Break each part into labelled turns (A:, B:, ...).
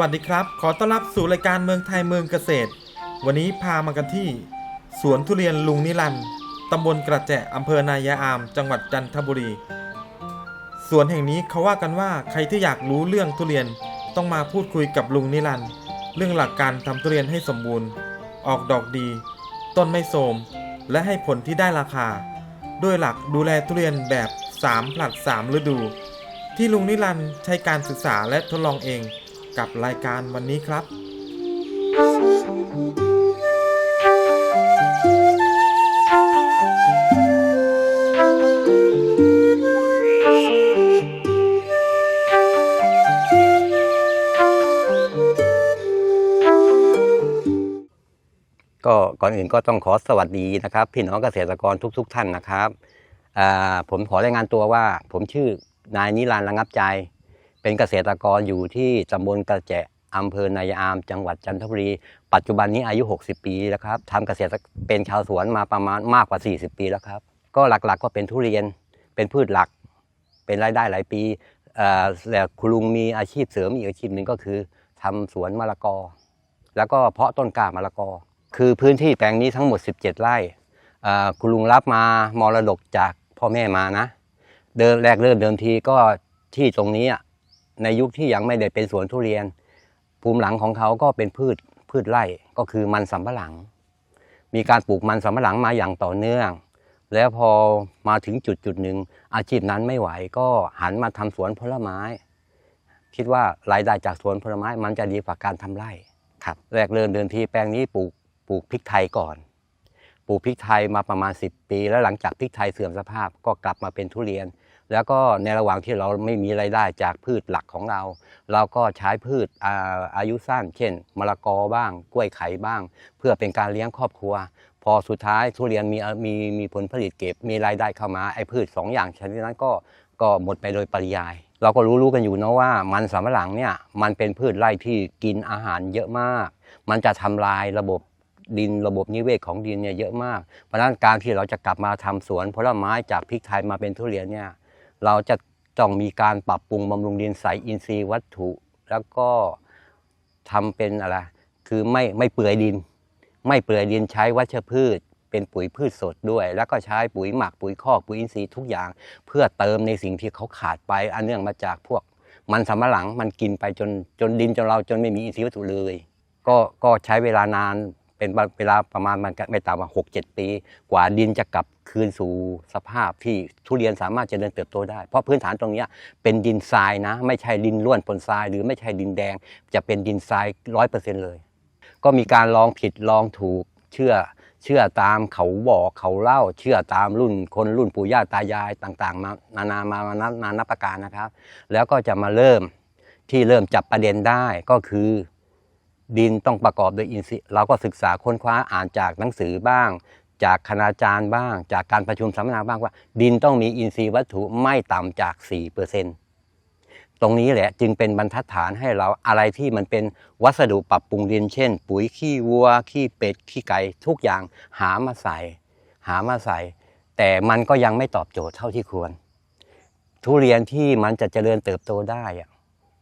A: วัสดีครับ ขอต้อนรับสู่รายการเมืองไทยเมืองเกษตร วันนี้พามากันที่ สวนทุเรียนลุงนิรันด์ตำบลกระแจอำเภอนายาอาม จังหวัดจันทบุรี สวนแห่งนี้เขาว่ากันว่าใครที่อยากรู้เรื่องทุเรียนต้องมาพูดคุยกับลุงนิรันด์เรื่องหลักการทำทุเรียนให้สมบูรณ์ ออกดอกดี ต้นไม่โทรมและให้ผลที่ได้ราคา ด้วยหลักดูแลทุเรียนแบบ3ผลัด3ฤดู ที่ลุงนิรันด์ใช้การศึกษาและทดลองเอง กับรายการวันนี้ครับ
B: ก็ก่อนอื่นก็ต้องขอสวัสดีนะครับพี่น้องเกษตรกรทุก ๆ ท่านนะครับอ่าผมขอรายงานตัวว่า ผมชื่อนายนิรันดร์ระงับใจ เป็นเกษตรกรอยู่ที่ตำบลกระแจอำเภอนายาม จังหวัดจันทบุรี ปัจจุบันนี้อายุ 60 ปีแล้วครับทำเกษตรเป็นชาวสวนมาประมาณมากกว่า 40 ปีแล้วครับ ก็หลักๆก็เป็นทุเรียน เป็นพืชหลัก เป็นรายได้หลายปีอ่าแต่คุณลุงมีอาชีพเสริมอีกอาชีพหนึ่งก็คือทำสวนมะละกอ แล้วก็เพาะต้นกล้ามะละกอ คือพื้นที่แปลงนี้ทั้งหมด 17 ไร่อ่าคุณลุงรับมามรดกจากพ่อแม่มานะ เดิมแรกเริ่มเดิมทีก็ที่ตรงนี้อะ ในยุคที่ยังไม่ได้เป็นสวนทุเรียน ภูมิหลังของเขาก็เป็นพืชพืชไร่ก็คือมันสำปะหลัง มีการปลูกมันสำปะหลังมาอย่างต่อเนื่อง แล้วพอมาถึงจุดจุดหนึ่งอาชีพนั้นไม่ไหวก็หันมาทำสวนผลไม้ คิดว่ารายได้จากสวนผลไม้มันจะดีกว่าการทำไร่ครับแรกเริ่มเดิมทีแปลงนี้ปลูกปลูกพริกไทยก่อนปลูกพริกไทยมาประมาณ 10 ปี แล้วหลังจากพริกไทยเสื่อมสภาพก็กลับมาเป็นทุเรียน แล้วก็ในระหว่างที่เราไม่มีรายได้จากพืชหลักของเรา เราก็ใช้พืชอาอายุสั้น เช่นมะละกอบ้าง กล้วยไข่บ้าง เพื่อเป็นการเลี้ยงครอบครัว พอสุดท้ายทุเรียนมีมีมีผลผลิตเก็บมีรายได้เข้ามาไอ้พืชสองอย่างชนิดนั้นก็ก็หมดไปโดยปริยาย เราก็รู้รู้กันอยู่นะว่ามันสำปะหลังเนี่ยมันเป็นพืชไร่ที่กินอาหารเยอะมาก มันจะทำลายระบบดินระบบนิเวศของดินเนี่ยเยอะมาก เพราะฉะนั้นการที่เราจะกลับมาทำสวนผลไม้จากพริกไทยมาเป็นทุเรียนเนี่ย เราจะต้องมีการปรับปรุงบำรุงดินใสอินทรีย์วัตถุ แล้วก็ทำเป็นอะไร คือไม่ไม่เปื่อยดิน ไม่เปื่อยดินใช้วัชพืช เป็นปุ๋ยพืชสดด้วย แล้วก็ใช้ปุ๋ยหมักปุ๋ยคอกปุ๋ยอินทรีย์ทุกอย่าง เพื่อเติมในสิ่งที่เขาขาดไป อันเนื่องมาจากพวกมันสำปะหลังมันกินไปจนจนดินจนเราจนไม่มีอินทรีย์วัตถุเลย ก็ก็ใช้เวลานาน เป็นเวลาประมาณมันไม่ต่ำกว่าหกเจ็ดปี กว่าดินจะกลับคืนสู่สภาพที่ทุเรียนสามารถเจริญเติบโตได้ เพราะพื้นฐานตรงนี้เป็นดินทรายนะ ไม่ใช่ดินล้วนปนทราย หรือไม่ใช่ดินแดง จะเป็นดินทรายร้อยเปอร์เซ็นต์เลย ก็มีการลองผิดลองถูกเชื่อเชื่อตามเขาบอกเขาเล่า เชื่อตามรุ่นคนรุ่นปู่ย่าตายายต่างๆ มานานามานานานับประการนะครับ แล้วก็จะมาเริ่มที่เริ่มจับประเด็นได้ก็คือ ดินต้องประกอบด้วยอินทรีย์เราก็ศึกษาค้นคว้าอ่านจากหนังสือบ้าง จากคณาจารย์บ้าง จากการประชุมสัมมนาบ้างว่า ดินต้องมีอินทรีย์วัตถุไม่ต่ำจาก 4%ตรงนี้แหละจึงเป็นบรรทัดฐานให้เราอะไรที่มันเป็นวัสดุปรับปรุงดินเช่น ปุ๋ยขี้วัว ขี้เป็ด ขี้ไก่ทุกอย่างหามาใส่ หามาใส่ แต่มันก็ยังไม่ตอบโจทย์เท่าที่ควร ทุเรียนที่มันจะเจริญเติบโตได้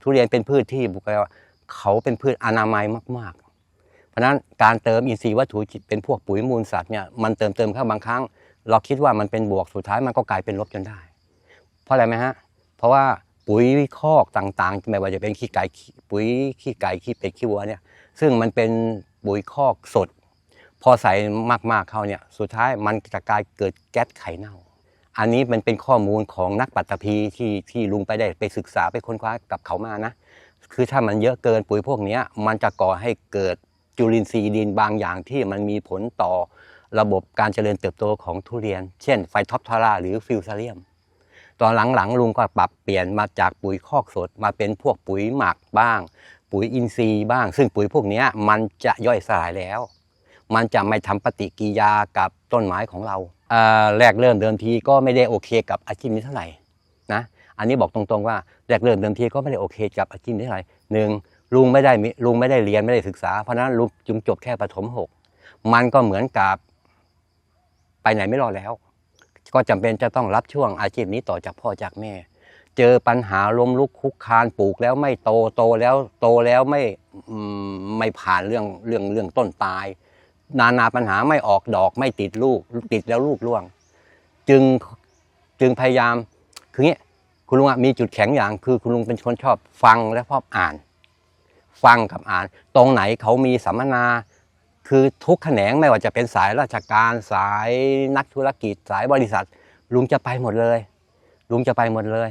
B: ทุเรียนเป็นพืชที่บุคลา เขาเป็นพืชอนามัยมาก ๆ เพราะฉะนั้นการเติมอินทรีย์วัตถุเป็นพวกปุ๋ยมูลสัตว์เนี่ยมันเติมเติมเข้าบางครั้ง เราคิดว่ามันเป็นบวกสุดท้ายมันก็กลายเป็นลบจนได้ เพราะอะไรไหมฮะเพราะว่าปุ๋ยคอกต่างๆไม่ว่าจะเป็นขี้ไก่ปุ๋ยขี้ไก่ขี้เป็ดขี้วัวเนี่ยซึ่งมันเป็นปุ๋ยคอกสด พอใส่มากๆเข้าเนี่ยสุดท้ายมันจะกลายเกิดแก๊สไข่เน่า อันนี้มันเป็นข้อมูลของนักปัตตภีที่ที่ลุงไปได้ไปศึกษาไปค้นคว้ากับเขามานะ คือถ้ามันเยอะเกินปุ๋ยพวกนี้มันจะก่อให้เกิดจุลินทรีย์ดินบางอย่างที่มันมีผลต่อระบบการเจริญเติบโตของทุเรียน เช่นไฟท็อปทาราหรือฟิวซาเลียม ตอนหลังๆลุงก็ปรับเปลี่ยนมาจากปุ๋ยคอกสดมาเป็นพวกปุ๋ยหมักบ้าง ปุ๋ยอินทรีย์บ้าง ซึ่งปุ๋ยพวกนี้มันจะย่อยสลายแล้ว มันจะไม่ทำปฏิกิริยากับต้นไม้ของเราอ่าแรกเริ่มเดิมทีก็ไม่ได้โอเคกับอาชีพนี้เท่าไหร่นะ อันนี้บอกตรงๆว่าแรกเริ่มเดิมทีก็ไม่ได้โอเคกับอาชีพนี้เท่าไหร่หนึ่งลุงไม่ได้ลุงไม่ได้เรียนไม่ได้ศึกษา เพราะนั้นลุงจึงจบแค่ประถมหกมันก็เหมือนกับไปไหนไม่รอดแล้ว ก็จำเป็นจะต้องรับช่วงอาชีพนี้ต่อจากพ่อจากแม่ เจอปัญหาล้มลุกคุกคานปลูกแล้วไม่โตโตแล้วโตแล้วไม่ไม่ผ่านเรื่องเรื่องเรื่องต้นตาย นานาปัญหาไม่ออกดอกไม่ติดลูกติดแล้วลูกร่วง จึงจึงพยายามคือเงี้ย คุณลุงมีจุดแข็งอย่างคือคุณลุงเป็นคนชอบฟังและชอบอ่าน ฟังกับอ่าน ตรงไหนเขามีสัมมนา คือทุกแขนงไม่ว่าจะเป็นสายราชการสายนักธุรกิจสายบริษัท ลุงจะไปหมดเลย ลุงจะไปหมดเลย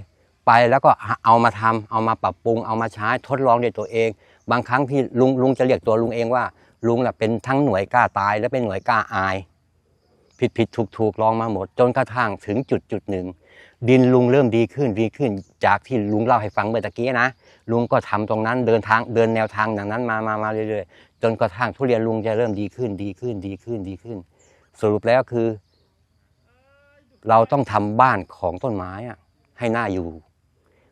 B: ไปแล้วก็เอามาทำเอามาปรับปรุง เอามาใช้ทดลองด้วยตัวเอง บางครั้งที่ลุงลุงจะเรียกตัวลุงเองว่า ลุงน่ะเป็นทั้งหน่วยกล้าตายและเป็นหน่วยกล้าอาย ผิดผิดถูกถูกลองมาหมด จนกระทั่งถึงจุดจุดหนึ่ง ดินลุงเริ่มดีขึ้นดีขึ้น จากที่ลุงเล่าให้ฟังเมื่อตะกี้นะลุงก็ทำตรงนั้นเดินทางเดินแนวทางอย่างนั้นมามามาเรื่อยๆจนกระทั่งทุเรียนลุงจะเริ่มดีขึ้นดีขึ้นดีขึ้นดีขึ้น สรุปแล้วคือ เราต้องทำบ้านของต้นไม้อะให้น่าอยู่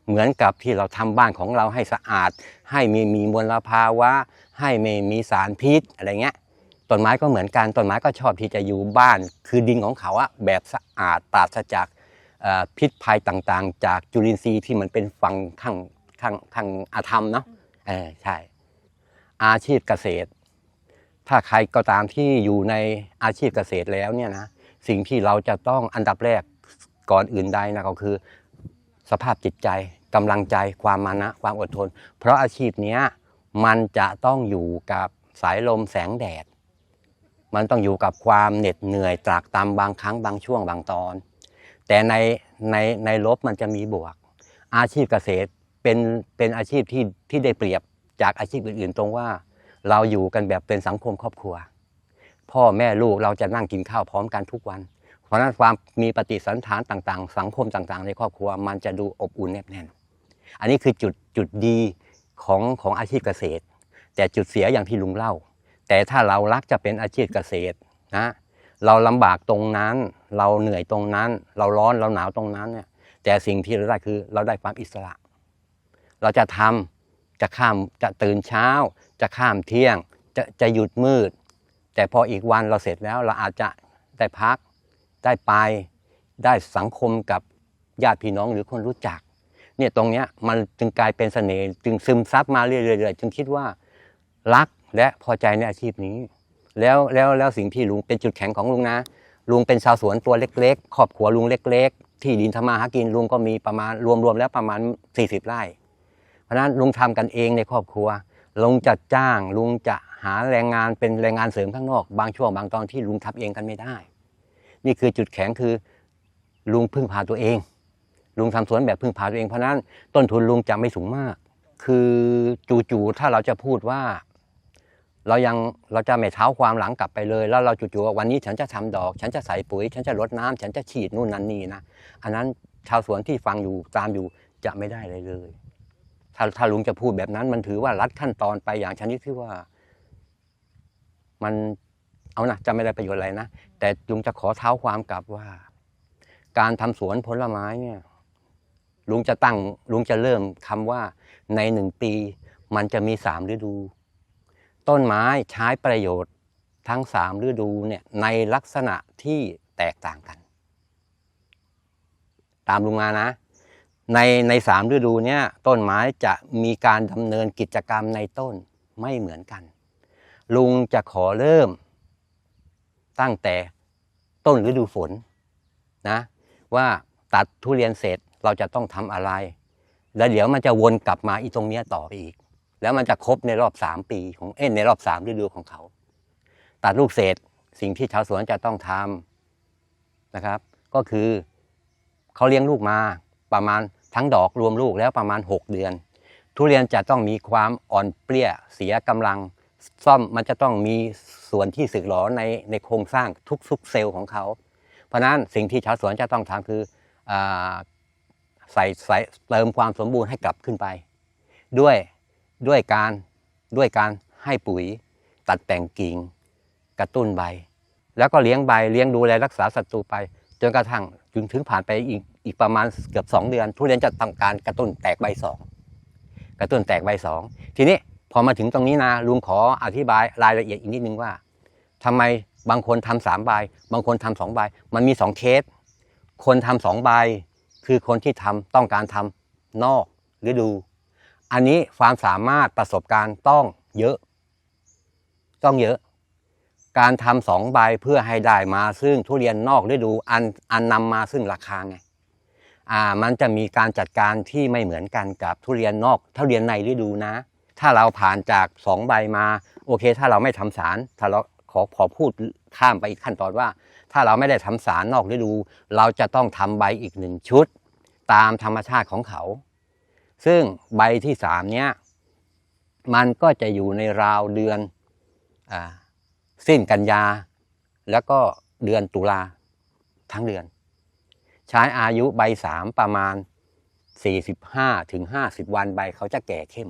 B: เหมือนกับที่เราทำบ้านของเราให้สะอาด ให้มีมีมลภาวะ ให้ไม่มีสารพิษอะไรเงี้ยต้นไม้ก็เหมือนกันต้นไม้ก็ชอบที่จะอยู่บ้าน คือดินของเขาอะแบบสะอาดปราศจาก พิษภัยต่างๆ จากจุลินทรีย์ที่มันเป็นฝั่งข้างข้างข้างอาธรรมเนาะเออใช่ อาชีพเกษตร ถ้าใครก็ตามที่อยู่ในอาชีพเกษตรแล้วเนี่ยนะสิ่งที่เราจะต้องอันดับแรกก่อนอื่นใดนะก็คือ สภาพจิตใจกำลังใจความมานะความอดทน เพราะอาชีพเนี้ยมันจะต้องอยู่กับสายลมแสงแดด มันต้องอยู่กับความเหน็ดเหนื่อยตรากตรำบางครั้งบางช่วงบางตอน แต่ในในในลบมันจะมีบวก อาชีพเกษตรเป็นเป็นอาชีพที่ที่ได้เปรียบจากอาชีพอื่นๆ ตรงว่า เราอยู่กันแบบเป็นสังคมครอบครัว พ่อแม่ลูกเราจะนั่งกินข้าวพร้อมกันทุกวัน เพราะนั้นความมีปฏิสันถานต่างๆ สังคมต่างๆ ในครอบครัว มันจะดูอบอุ่นแนบแน่น อันนี้คือจุดจุดดีของของอาชีพเกษตร แต่จุดเสียอย่างที่ลุงเล่า แต่ถ้าเรารักจะเป็นอาชีพเกษตรนะ เราลำบากตรงนั้น เราเหนื่อยตรงนั้น เราร้อนเราหนาวตรงนั้นเนี่ย แต่สิ่งที่เราได้คือเราได้ความอิสระ เราจะทำจะข้ามจะตื่นเช้า จะข้ามเที่ยง จะจะหยุดมืด แต่พออีกวันเราเสร็จแล้วเราอาจจะได้พัก ได้ไป ได้สังคมกับญาติพี่น้องหรือคนรู้จัก เนี่ยตรงเนี้ยมันจึงกลายเป็นเสน่ห์จึงซึมซับมาเรื่อยๆจึงคิดว่ารักและพอใจในอาชีพนี้ แล้วแล้วแล้วสิ่งที่ลุงเป็นจุดแข็งของลุงนะ ลุงเป็นชาวสวนตัวเล็กๆครอบครัวลุงเล็ก ๆ ที่ดินทำมาหากินลุงก็มีประมาณรวมๆแล้วประมาณ 40 ไร่ เพราะฉะนั้นลุงทำกันเองในครอบครัว ลุงจะจ้าง ลุงจะหาแรงงานเป็นแรงงานเสริมข้างนอก บางช่วงบางตอนที่ลุงทำเองกันไม่ได้ นี่คือจุดแข็งคือลุงพึ่งพาตัวเอง ลุงทำสวนแบบพึ่งพาตัวเองเพราะนั้นต้นทุนลุงจะไม่สูงมาก คือจู่ๆถ้าเราจะพูดว่า เรายังเราจะไม่เท้าความหลังกลับไปเลย แล้วเราจู่ๆวันนี้ฉันจะทำดอก ฉันจะใส่ปุ๋ย ฉันจะรดน้ำฉันจะฉีดนู่นนั่นนี่นะอันนั้นชาวสวนที่ฟังอยู่ตามอยู่จะไม่ได้เลยเลย ถ้าถ้าลุงจะพูดแบบนั้น มันถือว่ารัดขั้นตอนไปอย่างชนิดที่ว่า มันเอานะจะไม่ได้ประโยชน์อะไรนะแต่ลุงจะขอเท้าความกลับว่า การทำสวนผลไม้เนี่ยลุงจะตั้งลุงจะเริ่มคำว่าในหนึ่งปี มันจะมีสามฤดู ต้นไม้ใช้ประโยชน์ทั้งสามฤดูเนี่ยในลักษณะที่แตกต่างกัน ตามลุงมานะ ในในสามฤดูเนี่ยต้นไม้จะมีการดำเนินกิจกรรมในต้นไม่เหมือนกัน ลุงจะขอเริ่ม ตั้งแต่ต้นฤดูฝนนะว่าตัดทุเรียนเสร็จเราจะต้องทำอะไร แล้วเดี๋ยวมันจะวนกลับมาอีตรงเนี้ยต่อไปอีก แล้วมันจะครบในรอบสามปีของเอ้ยในรอบสามฤดูของเขา ตัดลูกเศษสิ่งที่ชาวสวนจะต้องทำนะครับ ก็คือเขาเลี้ยงลูกมาประมาณทั้งดอกรวมลูกแล้วประมาณ 6 เดือน ทุเรียนจะต้องมีความอ่อนเปรี้ยเสียกำลังซ่อมมันจะต้องมีส่วนที่สึกหรอในในโครงสร้างทุกๆเซลล์ของเขา เพราะนั้นสิ่งที่ชาวสวนจะต้องทำคืออใส่ใส่เติมความสมบูรณ์ให้กลับขึ้นไป ด้วย ด้วยการด้วยการให้ปุ๋ย ตัดแต่งกิ่ง กระตุ้นใบ แล้วก็เลี้ยงใบเลี้ยงดูแลรักษาศัตรูไป จนกระทั่งจนถึงผ่านไปอีกอีกประมาณเกือบ 2 เดือน ทุเรียนจะทำการกระตุ้นแตกใบสองกระตุ้นแตกใบสองทีนี้พอมาถึงตรงนี้นะลุงขออธิบายรายละเอียดอีกนิดนึงว่าทำไมบางคนทำสามใบ บางคนทำสองใบ มันมีสองเคส คนทำสองใบ คือคนที่ทำต้องการทำนอกฤดู อันนี้ความสามารถประสบการณ์ต้องเยอะ ต้องเยอะ การทำสองใบเพื่อให้ได้มาซึ่งทุเรียนนอกฤดูอันอันนำมาซึ่งราคาไงอ่ามันจะมีการจัดการที่ไม่เหมือนกันกับทุเรียนนอกทุเรียนในฤดูนะ ถ้าเราผ่านจากสองใบมา โอเค ถ้าเราไม่ทำสารถ้าเราขอขอพูดข้ามไปอีกขั้นตอนว่า ถ้าเราไม่ได้ทำสารนอกฤดู เราจะต้องทำใบอีกหนึ่งชุด ตามธรรมชาติของเขา ซึ่งใบที่สามเนี้ยมันก็จะอยู่ในราวเดือนอสิ้นกันยา แล้วก็เดือนตุลาทั้งเดือน ใช้อายุใบสามประมาณ 45ถึง50 วันใบเขาจะแก่เข้ม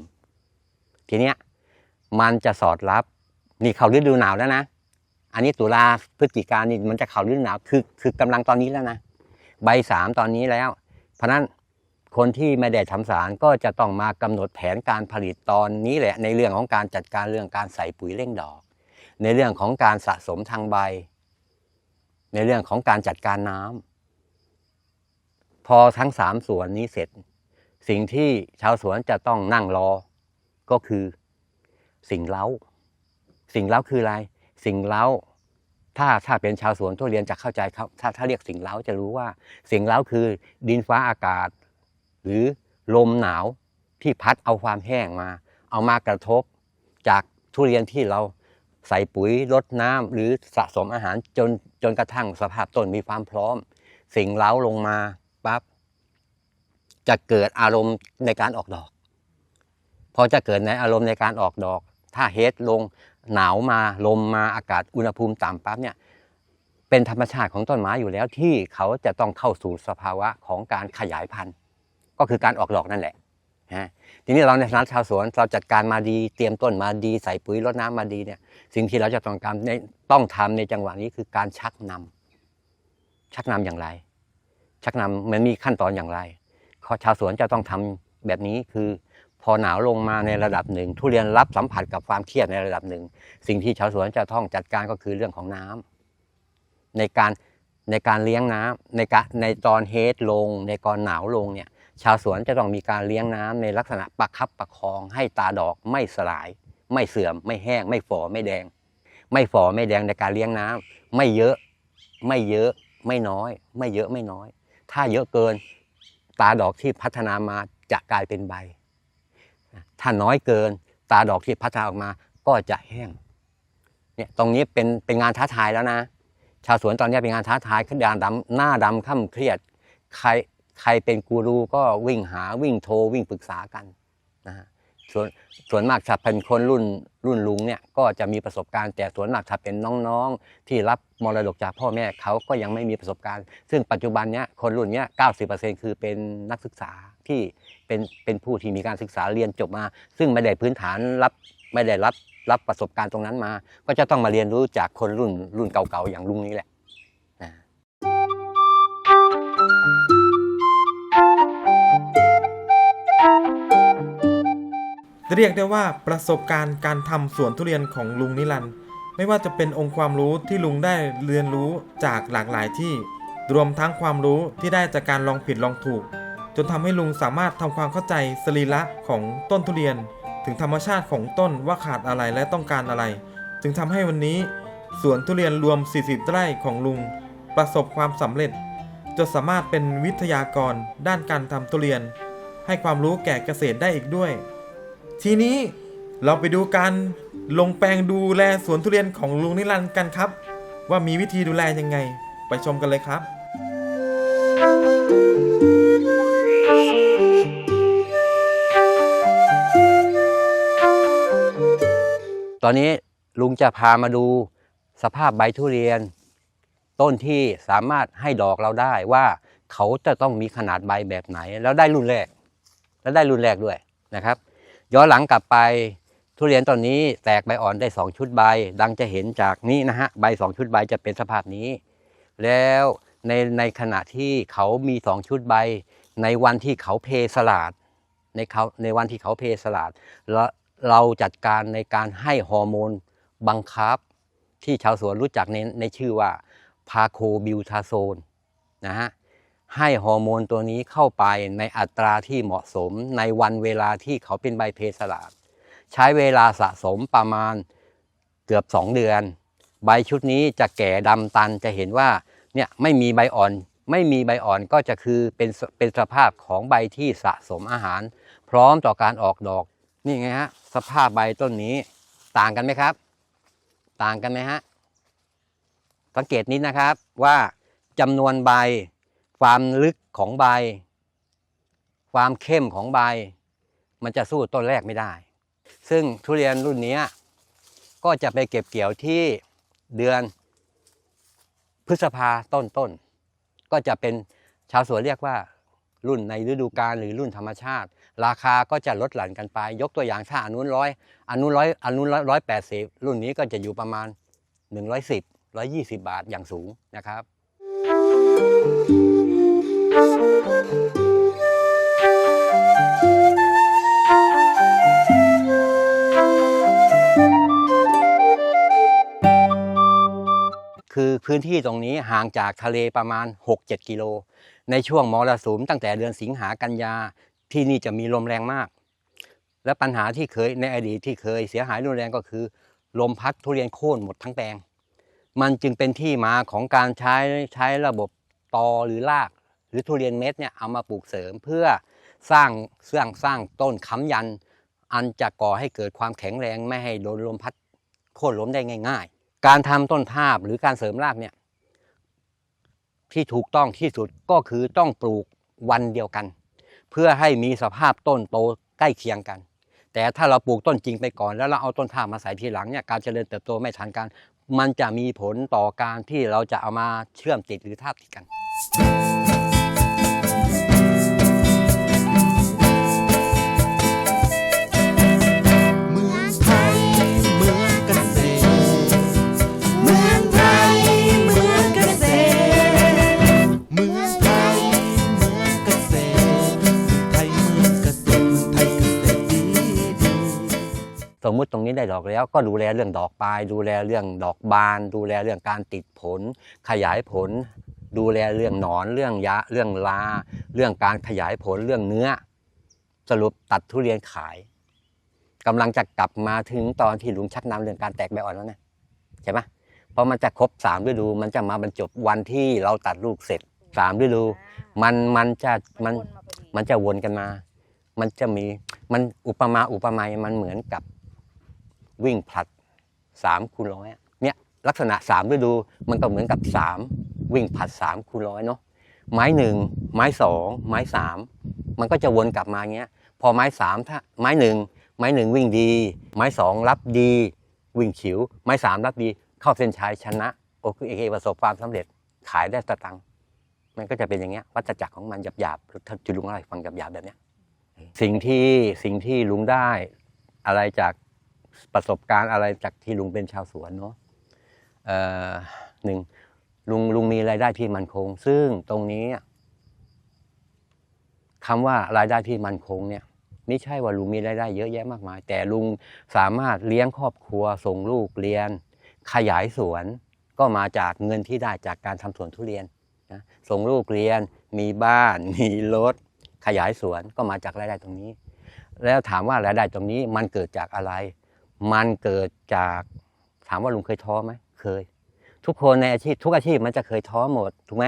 B: ทีเนี้ยมันจะสอดรับนี่เขาฤดูหนาวแล้วนะ อันนี้ตุลาพฤศจิกานี่มันจะเขาฤดูหนาวคือคือกำลังตอนนี้แล้วนะ ใบสามตอนนี้แล้ว เพราะนั้น คนที่ไม่ได้ทำสารก็จะต้องมากำหนดแผนการผลิตตอนนี้แหละในเรื่องของการจัดการเรื่องการใส่ปุ๋ยเร่งดอก ในเรื่องของการสะสมทางใบ ในเรื่องของการจัดการน้ำพอทั้งสามส่วนนี้เสร็จ สิ่งที่ชาวสวนจะต้องนั่งรอ ก็คือสิ่งเล้า สิ่งเล้าคืออะไร สิ่งเล้าถ้าถ้าเป็นชาวสวนทุเรียนจะเข้าใจครับถ้าถ้าเรียกสิ่งเล้าจะรู้ว่า สิ่งเล้าคือดินฟ้าอากาศ หรือลมหนาวที่พัดเอาความแห้งมา เอามากระทบจากทุเรียนที่เราใส่ปุ๋ยรดน้ำหรือสะสมอาหารจนจนกระทั่งสภาพต้นมีความพร้อม สิ่งเล้าลงมาปั๊บจะเกิดอารมณ์ในการออกดอก พอจะเกิดในอารมณ์ในการออกดอก ถ้าเฮดลงหนาวมาลมมาอากาศอุณหภูมิต่ำปั๊บเนี่ยเป็นธรรมชาติของต้นไม้อยู่แล้วที่เขาจะต้องเข้าสู่สภาวะของการขยายพันธุ์ ก็คือการออกดอกนั่นแหละนะทีนี้เราในฐานะชาวสวนเราจัดการมาดีเตรียมต้นมาดีใส่ปุ๋ยรดน้ำมาดีเนี่ย สิ่งที่เราจะต้องการในต้องทำในจังหวะนี้คือการชักนำชักนำอย่างไร ชักนำมันมีขั้นตอนอย่างไรชาวสวนจะต้องทำแบบนี้คือพอหนาวลงมาในระดับหนึ่งทุเรียนรับสัมผัสกับความเครียดในระดับหนึ่ง สิ่งที่ชาวสวนจะต้องจัดการก็คือเรื่องของน้ำในการในการเลี้ยงน้ำในการในตอนเฮดลง ในตอนหนาวลงเนี่ย ชาวสวนจะต้องมีการเลี้ยงน้ำในลักษณะประคับประคองให้ตาดอกไม่สลาย ไม่เสื่อม ไม่แห้ง ไม่ฝ่อไม่แดง ไม่ฝ่อไม่แดงในการเลี้ยงน้ำไม่เยอะไม่เยอะไม่น้อย ไม่เยอะไม่น้อย ถ้าเยอะเกินตาดอกที่พัฒนามาจะกลายเป็นใบ ถ้าน้อยเกินตาดอกที่พัฒนาออกมาก็จะแห้งเนี่ยตรงนี้เป็นเป็นงานท้าทายแล้วนะ ชาวสวนตอนนี้เป็นงานท้าทายขึ้นดานดำหน้าดำข้ามเครียดใคร ใครเป็นกูรูก็วิ่งหาวิ่งโทรวิ่งปรึกษากันนะฮะส่วนส่วนมากถ้าเป็นคนรุ่นรุ่นลุงเนี่ยก็จะมีประสบการณ์แต่ส่วนมากถ้าเป็นน้องๆ ที่รับมรดกจากพ่อแม่เขาก็ยังไม่มีประสบการณ์ ซึ่งปัจจุบันเนี้ยคนรุ่นเนี้ย90%คือเป็นนักศึกษาที่เป็นเป็นผู้ที่มีการศึกษาเรียนจบมา ซึ่งไม่ได้พื้นฐานรับไม่ได้รับรับประสบการณ์ตรงนั้นมา ก็จะต้องมาเรียนรู้จากคนรุ่นรุ่นเก่าๆอย่างลุงนี้แหละ
A: เรียกได้ว่าประสบการณ์การทำสวนทุเรียนของลุงนิรันด์ไม่ว่าจะเป็นองค์ความรู้ที่ลุงได้เรียนรู้จากหลากหลายที่ รวมทั้งความรู้ที่ได้จากการลองผิดลองถูก จนทำให้ลุงสามารถทำความเข้าใจสรีระของต้นทุเรียน ถึงธรรมชาติของต้นว่าขาดอะไรและต้องการอะไร จึงทำให้วันนี้สวนทุเรียนรวม 40 ไร่ของลุง ประสบความสำเร็จ จนสามารถเป็นวิทยากรด้านการทำทุเรียน ให้ความรู้แก่เกษตรได้อีกด้วย ทีนี้เราไปดูการลงแปลงดูแลสวนทุเรียนของลุงนิรันดร์กันครับ ว่ามีวิธีดูแลยังไง ไปชมกันเลยครับ
B: ตอนนี้ลุงจะพามาดูสภาพใบทุเรียน ต้นที่สามารถให้ดอกเราได้ว่าเขาจะต้องมีขนาดใบแบบไหน แล้วได้รุ่นแรก แล้วได้รุ่นแรกด้วยนะครับ ย้อนหลังกลับไป ทุเรียนต้นนี้แตกใบอ่อนได้ 2 ชุดใบ ดังจะเห็นจากนี้นะฮะใบ 2 ชุดใบจะเป็นสภาพนี้ แล้วในในขณะที่เขามี 2 ชุดใบ ในวันที่เขาเพสลาดในเขาในวันที่เขาเพสลาดแล้วเราจัดการในการให้ฮอร์โมนบังคับ ที่ชาวสวนรู้จักในในชื่อว่าพาโคบิวทาโซนนะฮะ ให้ฮอร์โมนตัวนี้เข้าไปในอัตราที่เหมาะสมในวันเวลาที่เขาเป็นใบเพสลาดใช้เวลาสะสมประมาณเกือบ 2 เดือน ใบชุดนี้จะแก่ดำตันจะเห็นว่าเนี่ยไม่มีใบอ่อน ไม่มีใบอ่อนก็จะคือเป็นเป็นสภาพของใบที่สะสมอาหาร พร้อมต่อการออกดอกนี่ไงฮะสภาพใบต้นนี้ต่างกันไหมครับ ต่างกันไหมฮะสังเกตนิดนะครับว่าจำนวนใบ ความลึกของใบ ความเข้มของใบ มันจะสู้ต้นแรกไม่ได้ ซึ่งทุเรียนรุ่นนี้ก็จะไปเก็บเกี่ยวที่เดือนพฤษภาต้นต้นๆก็จะเป็นชาวสวนเรียกว่ารุ่นในฤดูกาลหรือรุ่นธรรมชาติ ราคาก็จะลดหลั่นกันไป ยกตัวอย่างถ้าอนุร้อยอนุร้อยอนุร้อยแปดสิบรุ่นนี้ก็จะอยู่ประมาณ 110 120 บาทอย่างสูงนะครับ คือพื้นที่ตรงนี้ห่างจากทะเลประมาณ 6-7 กิโล ในช่วงมรสุมตั้งแต่เดือนสิงหากันยาที่นี่จะมีลมแรงมาก และปัญหาที่เคยในอดีตที่เคยเสียหายรุนแรงก็คือ ลมพัดทุเรียนโค่นหมดทั้งแปลง มันจึงเป็นที่มาของการใช้ใช้ระบบตอหรือราก หรือทุเรียนเม็ดเนี่ยเอามาปลูกเสริมเพื่อสร้างสร้างสร้างต้นค้ำยัน อันจะก่อให้เกิดความแข็งแรงไม่ให้โดนลมพัดโค่นล้มได้ง่าย ๆ การทำต้นทาบหรือการเสริมรากเนี่ยที่ถูกต้องที่สุดก็คือต้องปลูกวันเดียวกัน เพื่อให้มีสภาพต้นโตใกล้เคียงกัน แต่ถ้าเราปลูกต้นจริงไปก่อน แล้วเราเอาต้นทาบมาใส่ทีหลังเนี่ยการเจริญเติบโตไม่ทันกัน มันจะมีผลต่อการที่เราจะเอามาเชื่อมติดหรือทาบติดกัน สมมุติตรงนี้ได้ดอกแล้ว ก็ดูแลเรื่องดอกปลาย ดูแลเรื่องดอกบาน ดูแลเรื่องการติดผล ขยายผล ดูแลเรื่องหนอนเรื่องยะเรื่องลา เรื่องการขยายผลเรื่องเนื้อ สรุปตัดทุเรียนขายกำลังจะกลับมาถึงตอนที่ลุงชักนำเรื่องการแตกใบอ่อนแล้วนะใช่ไหมเพราะมันจะครบสามฤดู มันจะมาบรรจบวันที่เราตัดลูกเสร็จสามฤดู มันมันจะมันมันจะวนกันมา มันจะมีมันอุปมาอุปไมยมันเหมือนกับ วิ่งผลัดสามคูณร้อยเนี่ยลักษณะสามฤดูมันก็เหมือนกับสามวิ่งผลัดสามคูณร้อยเนาะไม้หนึ่งไม้สองไม้สามมันก็จะวนกลับมาเงี้ยพอไม้สามถ้าไม้หนึ่งไม้หนึ่งวิ่งดี ไม้สองรับดี วิ่งฉิว ไม้สามรับดี เข้าเส้นชัยชนะ โอเคเอประสบความสำเร็จขายได้สตังค์มันก็จะเป็นอย่างเงี้ยวัฏจักรของมันหยาบๆถ้าจุลุงเล่าให้ฟังหยาบๆแบบเนี้ยสิ่งที่สิ่งที่ลุงได้อะไรจาก ประสบการณ์อะไรจากที่ลุงเป็นชาวสวนเนาะหนึ่งลุงลุงมีรายได้ที่มั่นคง ซึ่งตรงนี้คำว่ารายได้ที่มั่นคงเนี่ยไม่ใช่ว่าลุงมีรายได้เยอะแยะมากมาย แต่ลุงสามารถเลี้ยงครอบครัวส่งลูกเรียน ขยายสวนก็มาจากเงินที่ได้จากการทำสวนทุเรียนนะส่งลูกเรียน มีบ้าน มีรถ ขยายสวนก็มาจากรายได้ตรงนี้ แล้วถามว่ารายได้ตรงนี้มันเกิดจากอะไร มันเกิดจากถามว่าลุงเคยท้อไหมเคย ทุกคนในอาชีพ ทุกอาชีพมันจะเคยท้อหมดถูกไหม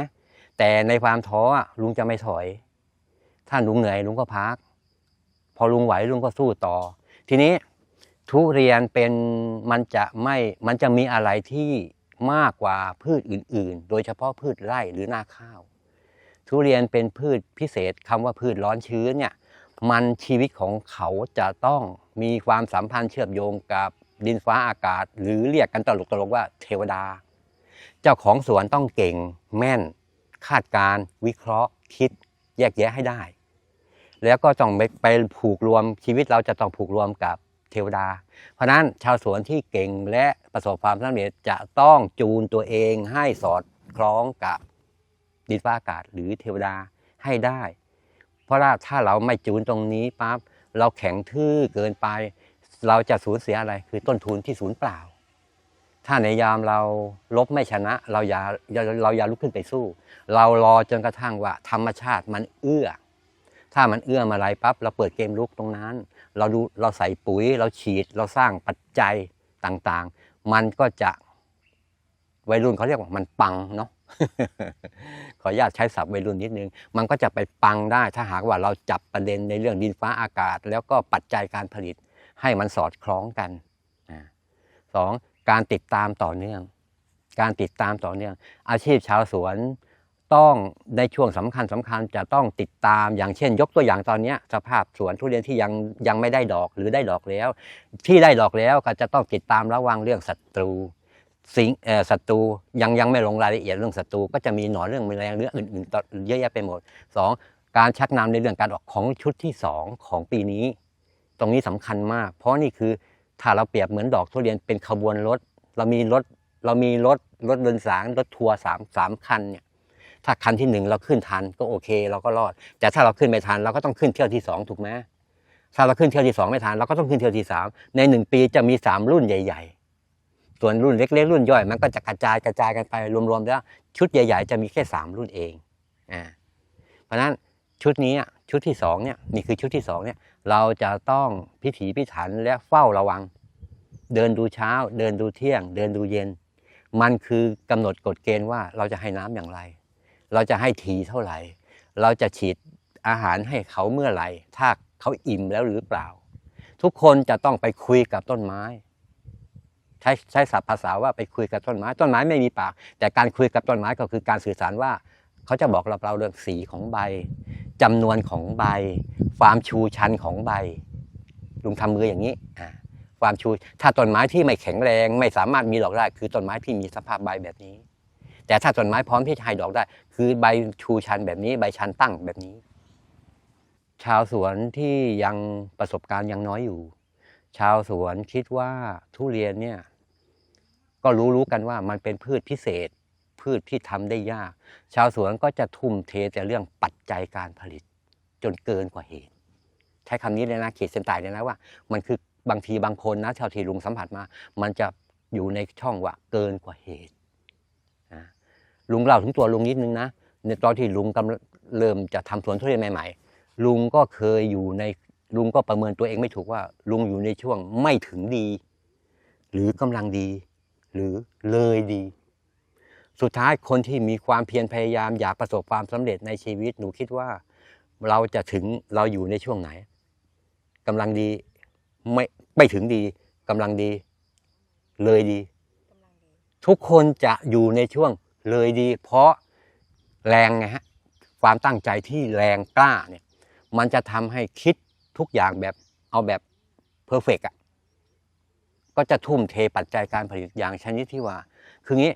B: แต่ในความท้อลุงจะไม่ถอย ถ้าลุงเหนื่อยลุงก็พัก พอลุงไหวลุงก็สู้ต่อ ทีนี้ทุเรียนเป็นมันจะไม่มันจะมีอะไรที่มากกว่าพืชอื่น ๆ โดยเฉพาะพืชไร่หรือหน้าข้าว ทุเรียนเป็นพืชพิเศษคำว่าพืชร้อนชื้นเนี่ย มันชีวิตของเขาจะต้องมีความสัมพันธ์เชื่อมโยงกับดินฟ้าอากาศ หรือเรียกกันตลกตลกๆว่าเทวดา เจ้าของสวนต้องเก่ง แม่น คาดการ วิเคราะห์ คิด แยกแยะให้ได้ แล้วก็ต้องไปไปผูกรวมชีวิตเราจะต้องผูกรวมกับเทวดา เพราะนั้นชาวสวนที่เก่งและประสบความสำเร็จจะต้องจูนตัวเองให้สอดคล้องกับดินฟ้าอากาศหรือเทวดาให้ได้ ราะว่าถ้าเราไม่จูนตรงนี้ปั๊บเราแข็งทื่อเกินไป เราจะสูญเสียอะไรคือต้นทุนที่สูญเปล่า ถ้าในยามเราลบไม่ชนะ เราอย่าเราเราอย่าลุกขึ้นไปสู้ เรารอจนกระทั่งว่าธรรมชาติมันเอื้อ ถ้ามันเอื้อมาอะไรปั๊บเราเปิดเกมลุกตรงนั้น เราดูเราใส่ปุ๋ย เราฉีดเราสร้างปัจจัยต่างๆ มันก็จะวัยรุ่นเขาเรียกว่ามันปังเนาะ ขออนุญาตใช้ศัพท์วัยรุ่นนิดนึง มันก็จะไปปังได้ถ้าหากว่าเราจับประเด็นในเรื่องดินฟ้าอากาศ แล้วก็ปัจจัยการผลิตให้มันสอดคล้องกันสองการติดตามต่อเนื่อง การติดตามต่อเนื่อง อาชีพชาวสวนต้องในช่วงสำคัญสำคัญจะต้องติดตามอย่างเช่น ยกตัวอย่างตอนนี้สภาพสวนทุเรียนที่ยังยังไม่ได้ดอกหรือได้ดอกแล้ว ที่ได้ดอกแล้วก็จะต้องติดตามระวังเรื่องศัตรู สิงศัตรูยังยังไม่ลงรายละเอียดเรื่องศัตรูก็จะมีหนอนเรื่องแมลงเรื่องอื่นๆเยอะแยะไปหมดสองการชักนำในเรื่องการออกของชุดที่สองของปีนี้ ตรงนี้สำคัญมาก เพราะนี่คือถ้าเราเปรียบเหมือนดอกทุเรียนเป็นขบวนรถ เรามีรถเรามีรถรถเดินสางรถทัวร์สามสามคันเนี่ยถ้าคันที่หนึ่งเราขึ้นทันก็โอเค เราก็รอด แต่ถ้าเราขึ้นไม่ทันเราก็ต้องขึ้นเที่ยวที่สองถูกไหมถ้าเราขึ้นเที่ยวที่สองไม่ทันเราก็ต้องขึ้นเที่ยวที่สามในหนึ่งปีจะมีสามรุ่นใหญ่ ๆ ส่วนรุ่นเล็กๆรุ่นย่อย มันก็จะกระจายกระจายกันไปรวมๆแล้ว ชุดใหญ่ ๆ จะมีแค่สามรุ่นเองอ่าเพราะนั้นชุดนี้อะชุดที่สองเนี่ยนี่คือชุดที่สองเนี่ยเราจะต้องพิถีพิถันและเฝ้าระวัง เดินดูเช้า เดินดูเที่ยง เดินดูเย็น มันคือกำหนดกฎเกณฑ์ว่าเราจะให้น้ำอย่างไร เราจะให้ทีเท่าไหร่ เราจะฉีดอาหารให้เขาเมื่อไหร่ ถ้าเขาอิ่มแล้วหรือเปล่า ทุกคนจะต้องไปคุยกับต้นไม้ ใช้ใช้ศัพท์ภาษาว่าไปคุยกับต้นไม้ ต้นไม้ไม่มีปาก แต่การคุยกับต้นไม้ก็คือการสื่อสารว่าเขาจะบอกเราเราเรื่องสีของใบจำนวนของใบ ความชูชันของใบ ลุงทำมืออย่างนี้ความชูถ้าต้นไม้ที่ไม่แข็งแรง ไม่สามารถมีดอกได้ คือต้นไม้ที่มีสภาพใบแบบนี้ แต่ถ้าต้นไม้พร้อมที่จะให้ดอกได้ คือใบชูชันแบบนี้ ใบชันตั้งแบบนี้ ชาวสวนที่ยังประสบการณ์ยังน้อยอยู่ ชาวสวนคิดว่าทุเรียนเนี่ย ก็รู้รู้กันว่ามันเป็นพืชพิเศษ พืชที่ทำได้ยาก ชาวสวนก็จะทุ่มเทแต่เรื่องปัจจัยการผลิต จนเกินกว่าเหตุ ใช้คำนี้เลยนะขีดเส้นใต้เลยนะว่า มันคือบางทีบางคนนะชาวที่ลุงสัมผัสมา มันจะอยู่ในช่องว่าเกินกว่าเหตุนะลุงเล่าถึงตัวลุงนิดนึงนะในตอนที่ลุงกำเริ่มจะทำสวนทุเรียนใหม่ ๆ ลุงก็เคยอยู่ในลุงก็ประเมินตัวเองไม่ถูกว่า ลุงอยู่ในช่วงไม่ถึงดี หรือกำลังดี หรือเลยดี สุดท้ายคนที่มีความเพียรพยายามอยากประสบความสำเร็จในชีวิต หนูคิดว่าเราจะถึงเราอยู่ในช่วงไหนกำลังดีไม่ไม่ถึงดีกำลังดี เลยดี ทุกคนจะอยู่ในช่วงเลยดี เพราะแรงไงฮะความตั้งใจที่แรงกล้าเนี่ย มันจะทำให้คิดทุกอย่างแบบเอาแบบเพอร์เฟกอะ ก็จะทุ่มเทปัจจัยการผลิตอย่างชนิดที่ว่า คืองี้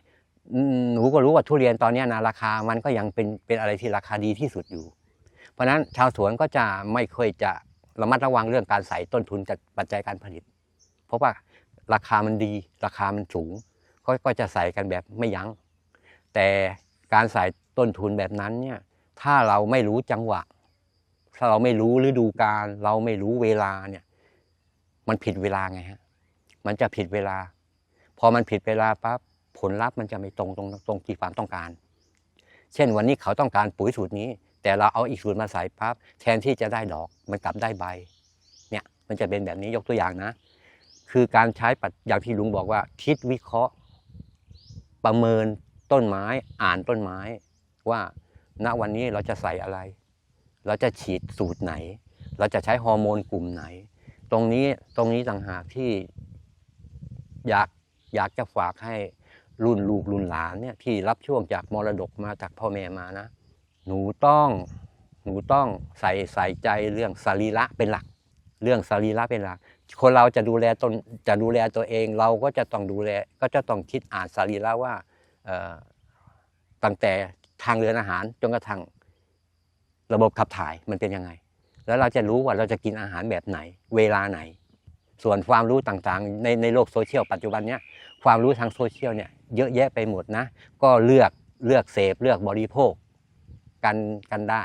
B: หนูก็รู้ว่าทุเรียนตอนนี้นะราคามันก็ยังเป็นเป็นอะไรที่ราคาดีที่สุดอยู่ เพราะฉะนั้นชาวสวนก็จะไม่ค่อยจะระมัดระวังเรื่องการใส่ต้นทุนจากปัจจัยการผลิต เพราะว่าราคามันดี ราคามันสูงก็ก็จะใส่กันแบบไม่ยัง้ง แต่การใส่ต้นทุนแบบนั้นเนี่ยถ้าเราไม่รู้จังหวะ ถ้าเราไม่รู้ฤดูกาลเราไม่รู้เวลาเนี่ย มันผิดเวลาไงฮะ มันจะผิดเวลา พอมันผิดเวลาปั๊บผลลัพธ์มันจะไม่ตรงตรงตรงที่ความต้องการ เช่นวันนี้เขาต้องการปุ๋ยสูตรนี้ แต่เราเอาอีกสูตรมาใส่ปั๊บแทนที่จะได้ดอกมันกลับได้ใบ เนี่ยมันจะเป็นแบบนี้ยกตัวอย่างนะ คือการใช้ปัจอย่างที่ลุงบอกว่า คิดวิเคราะห์ ประเมินต้นไม้อ่านต้นไม้ว่าณวันนี้เราจะใส่อะไร เราจะฉีดสูตรไหน เราจะใช้ฮอร์โมนกลุ่มไหน ตรงนี้ตรงนี้ต่างหากที่ อยากอยากจะฝากให้รุ่นลูกรุ่นหลานเนี่ยที่รับช่วงจากมรดกมาจากพ่อแม่มานะ หนูต้องหนูต้องใส่ใส่ใจเรื่องสรีระเป็นหลัก เรื่องสรีระเป็นหลัก คนเราจะดูแลตนจะดูแลตัวเอง เราก็จะต้องดูแลก็จะต้องคิดอ่านสรีระว่าตั้งแต่ทางเดินอาหารจนกระทั่งระบบขับถ่ายมันเป็นยังไง แล้วเราจะรู้ว่าเราจะกินอาหารแบบไหน เวลาไหน ส่วนความรู้ต่างๆ ในในโลกโซเชียลปัจจุบันเนี้ยความรู้ทางโซเชียลเนี่ยเยอะแยะไปหมดนะ ก็เลือกเลือกเสพเลือกบริโภคกันกันได้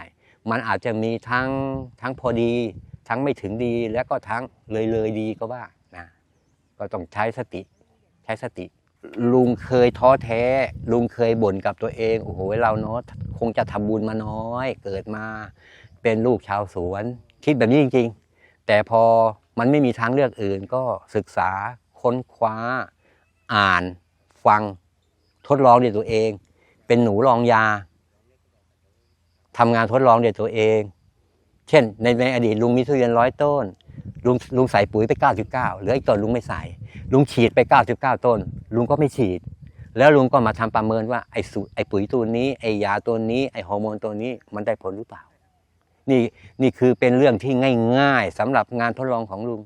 B: มันอาจจะมีทั้งทั้งพอดี ทั้งไม่ถึงดีแล้วก็ทั้งเลยเลยดีก็ว่านะก็ต้องใช้สติใช้สติ ลุงเคยท้อแท้ ลุงเคยบ่นกับตัวเองโอ้โหเราเนาะคงจะทำบุญมาน้อย เกิดมาเป็นลูกชาวสวน คิดแบบนี้จริง ๆ แต่พอ มันไม่มีทางเลือกอื่นก็ศึกษาค้นคว้า อ่าน ฟัง ทดลองด้วยตัวเอง เป็นหนูลองยาทำงานทดลองด้วยตัวเอง เช่น ในในอดีตลุงมีทุเรียนร้อยต้น ลุงลุงใส่ปุ๋ยไป 99เหลืออีกต้นลุงไม่ใส่ ลุงฉีดไป 99 ต้น ลุงก็ไม่ฉีด แล้วลุงก็มาทำประเมินว่าไอ้สูตรไอ้ปุ๋ยตัวนี้ไอ้ยาตัวนี้ไอ้ฮอร์โมนตัวนี้มันได้ผลหรือเปล่า นี่นี่คือเป็นเรื่องที่ง่าย ๆสำหรับงานทดลองของลุง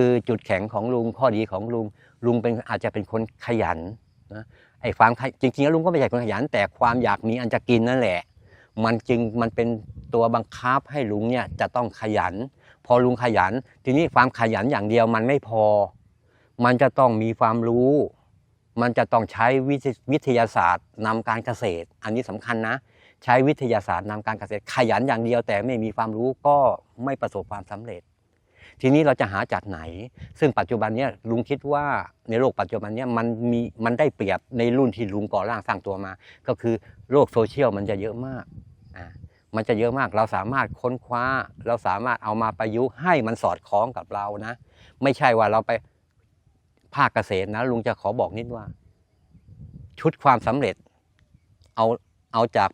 B: คือจุดแข็งของลุงข้อดีของลุงลุงเป็นอาจจะเป็นคนขยันนะไอ้ความขยจริงๆแล้วลุงก็ไม่ใช่คนขยัน แต่ความอยากมีอันจะกินนั่นแหละ มันจึงมันเป็นตัวบังคับให้ลุงเนี่ยจะต้องขยัน พอลุงขยัน ทีนี้ความขยันอย่างเดียวมันไม่พอ มันจะต้องมีความรู้ มันจะต้องใช้วิทวิทยาศาสตร์นำการเกษตร อันนี้สำคัญนะ ใช้วิทยาศาสตร์นำการเกษตรขยันอย่างเดียวแต่ไม่มีความรู้ก็ไม่ประสบความสำเร็จ ทีนี้เราจะหาจากไหน ซึ่งปัจจุบันเนี้ยลุงคิดว่าในโลกปัจจุบันเนี้ยมันมีมันได้เปรียบในรุ่นที่ลุงก่อร่างสร้างตัวมา ก็คือโลกโซเชียลมันจะเยอะมากอ่ามันจะเยอะมากเราสามารถค้นคว้า เราสามารถเอามาประยุกต์ให้มันสอดคล้องกับเรานะ ไม่ใช่ว่าเราไปภาคเกษตรนะลุงจะขอบอกนิดว่า ชุดความสำเร็จ เอาเอาจาก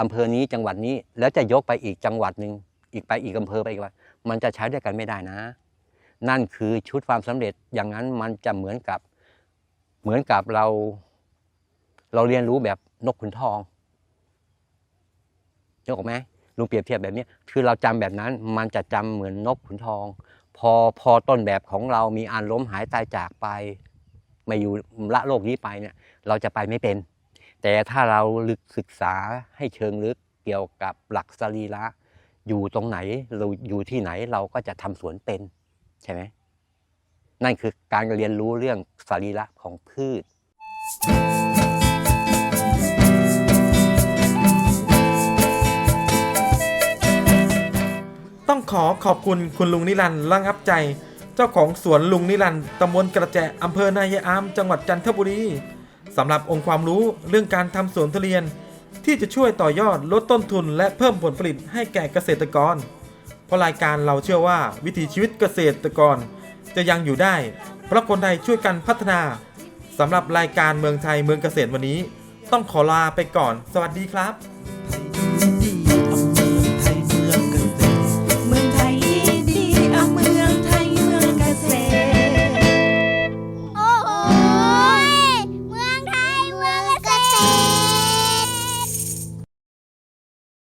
B: อำเภอนี้จังหวัดนี้ แล้วจะยกไปอีกจังหวัดหนึ่งอีกไปอีกอำเภอไปอีกว่า มันจะใช้ด้วยกันไม่ได้นะ นั่นคือชุดความสำเร็จอย่างนั้นมันจะเหมือนกับเหมือนกับเรา เราเรียนรู้แบบนกขุนทองยกออกไหมลุงเปรียบเทียบแบบนี้คือเราจำแบบนั้น มันจะจำเหมือนนกขุนทอง พอพอต้นแบบของเรามีอันล้มหายตายจากไปม่อยู่ละโลกนี้ไปเนี่ย เราจะไปไม่เป็น แต่ถ้าเราลึกศึกษาให้เชิงลึกเกี่ยวกับหลักสรีระ อยู่ตรงไหนเราอยู่ที่ไหนเราก็จะทำสวนเป็นใช่ไหมนั่นคือการเรียนรู้เรื่องสรีระของพืช
A: ต้องขอขอบคุณคุณลุงนิรันดร์ระงับใจ เจ้าของสวนลุงนิรันดร์ตำบลกระแจอำเภอนายายอาม จังหวัดจันทบุรีสำหรับองค์ความรู้เรื่องการทำสวนทุเรียน ที่จะช่วยต่อยอดลดต้นทุน และเพิ่มผลผลิตให้แก่เกษตรกร เพราะรายการเราเชื่อว่าวิถีชีวิตเกษตรกร จะยังอยู่ได้ เพราะคนไทยช่วยกันพัฒนาสำหรับรายการเมืองไทยเมืองเกษตรวันนี้ ต้องขอลาไปก่อน สวัสดีครับ